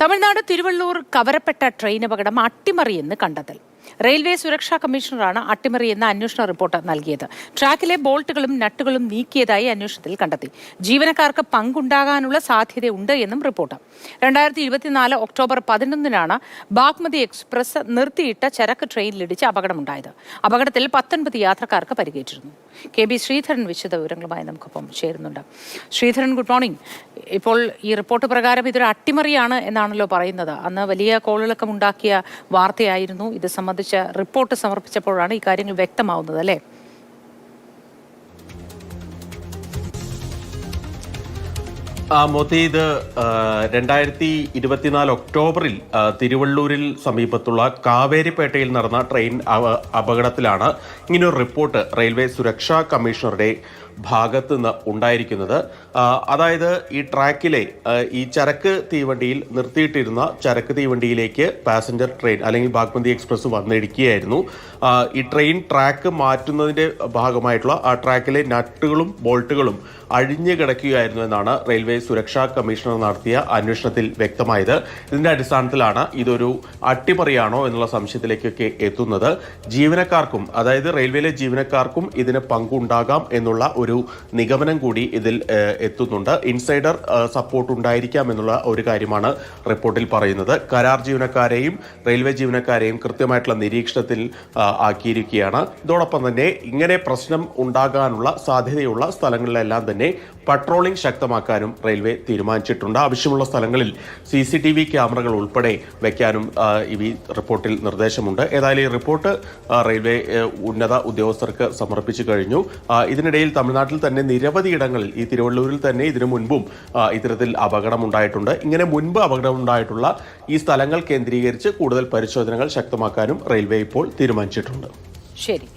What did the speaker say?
Tamil Nadu Thiruvallur കവരപ്പെട്ട train അപകടം അട്ടിമറിയെന്ന് കണ്ടെത്തൽ. Railway സുരക്ഷാ കമ്മീഷണറാണ് അട്ടിമറി എന്ന അന്വേഷണ റിപ്പോർട്ട് നൽകിയത്. ട്രാക്കിലെ ബോൾട്ടുകളും നട്ടുകളും നീക്കിയതായി അന്വേഷണത്തിൽ കണ്ടെത്തി. ജീവനക്കാർക്ക് പങ്കുണ്ടാകാനുള്ള സാധ്യതയുണ്ട് എന്നും റിപ്പോർട്ട്. രണ്ടായിരത്തി ഇരുപത്തിനാല് ഒക്ടോബർ പതിനൊന്നിനാണ് ബാഗ്മതി എക്സ്പ്രസ് നിർത്തിയിട്ട ചരക്ക് ട്രെയിനിലിടിച്ച് അപകടമുണ്ടായത്. അപകടത്തിൽ പത്തൊൻപത് യാത്രക്കാർക്ക് പരിക്കേറ്റിരുന്നു. കെ ബി ശ്രീധരൻ വിശദ വിവരങ്ങളുമായി നമുക്കൊപ്പം ചേരുന്നുണ്ട്. Sreedharan good morning. ഇപ്പോൾ ഈ റിപ്പോർട്ട് പ്രകാരം ഇതൊരു അട്ടിമറിയാണ് എന്നാണല്ലോ പറയുന്നത്. അന്ന് വലിയ കോളിളക്കം ഉണ്ടാക്കിയ വാർത്തയായിരുന്നു. ഇത് സംബന്ധിച്ച റിപ്പോർട്ട് സമർപ്പിച്ചപ്പോഴാണ് ഈ കാര്യങ്ങൾ വ്യക്തമാവുന്നത് അല്ലേ? മോത്തി ഇത് രണ്ടായിരത്തി ഇരുപത്തിനാല് ഒക്ടോബറിൽ തിരുവള്ളൂരിൽ സമീപത്തുള്ള കാവേരിപ്പേട്ടയിൽ നടന്ന ട്രെയിൻ അപകടത്തിലാണ് ഇങ്ങനൊരു റിപ്പോർട്ട് റെയിൽവേ സുരക്ഷാ കമ്മീഷണറുടെ ഭാഗത്ത് നിന്ന് ഉണ്ടായിരിക്കുന്നത് അതായത് ഈ ട്രാക്കിലെ ഈ ചരക്ക് തീവണ്ടിയിൽ നിർത്തിയിട്ടിരുന്ന ചരക്ക് തീവണ്ടിയിലേക്ക് പാസഞ്ചർ ട്രെയിൻ അല്ലെങ്കിൽ ബാഗ്മതി എക്സ്പ്രസ് വന്നിടിക്കുകയായിരുന്നു. ഈ ട്രെയിൻ ട്രാക്ക് മാറ്റുന്നതിന്റെ ഭാഗമായിട്ടുള്ള ആ ട്രാക്കിലെ നട്ടുകളും ബോൾട്ടുകളും അഴിഞ്ഞു കിടക്കുകയായിരുന്നു എന്നാണ് റെയിൽവേ സുരക്ഷാ കമ്മീഷണർ നടത്തിയ അന്വേഷണത്തിൽ വ്യക്തമായത്. ഇതിന്റെ അടിസ്ഥാനത്തിലാണ് ഇതൊരു അട്ടിമറിയാണോ എന്നുള്ള സംശയത്തിലേക്കൊക്കെ എത്തുന്നത്. ജീവനക്കാർക്കും അതായത് റെയിൽവേയിലെ ജീവനക്കാർക്കും ഇതിന് പങ്കുണ്ടാകാം എന്നുള്ള ഒരു നിഗമനം കൂടി ഇതിൽ എത്തുന്നുണ്ട്. ഇൻസൈഡർ സപ്പോർട്ട് ഉണ്ടായിരിക്കാം എന്നുള്ള ഒരു കാര്യമാണ് റിപ്പോർട്ടിൽ പറയുന്നത്. കരാർ ജീവനക്കാരെയും റെയിൽവേ ജീവനക്കാരെയും കൃത്യമായിട്ടുള്ള നിരീക്ഷണത്തിൽ ആക്കിയിരിക്കുകയാണ്. ഇതോടൊപ്പം തന്നെ ഇങ്ങനെ പ്രശ്നം ഉണ്ടാകാനുള്ള സാധ്യതയുള്ള സ്ഥലങ്ങളിലെല്ലാം തന്നെ പട്രോളിംഗ് ശക്തമാക്കാനും റെയിൽവേ തീരുമാനിച്ചിട്ടുണ്ട്. ആവശ്യമുള്ള സ്ഥലങ്ങളിൽ സി സി ടി വി ക്യാമറകൾ ഉൾപ്പെടെ വയ്ക്കാനും ഈ റിപ്പോർട്ടിൽ നിർദ്ദേശമുണ്ട്. ഏതായാലും ഈ റിപ്പോർട്ട് റെയിൽവേ ഉന്നത ഉദ്യോഗസ്ഥർക്ക് സമർപ്പിച്ചു കഴിഞ്ഞു. ഇതിനിടയിൽ ഇതിനിടയിൽ തമിഴ്നാട്ടിൽ തന്നെ നിരവധി ഇടങ്ങളിൽ ഈ തിരുവള്ളൂരിൽ തന്നെ ഇതിനു മുൻപും ഇത്തരത്തിൽ അപകടം ഉണ്ടായിട്ടുണ്ട്. ഇങ്ങനെ മുൻപ് അപകടം ഉണ്ടായിട്ടുള്ള ഈ സ്ഥലങ്ങൾ കേന്ദ്രീകരിച്ച് കൂടുതൽ പരിശോധനകൾ ശക്തമാക്കാനും റെയിൽവേ ഇപ്പോൾ തീരുമാനിച്ചിട്ടുണ്ട്. ശരി.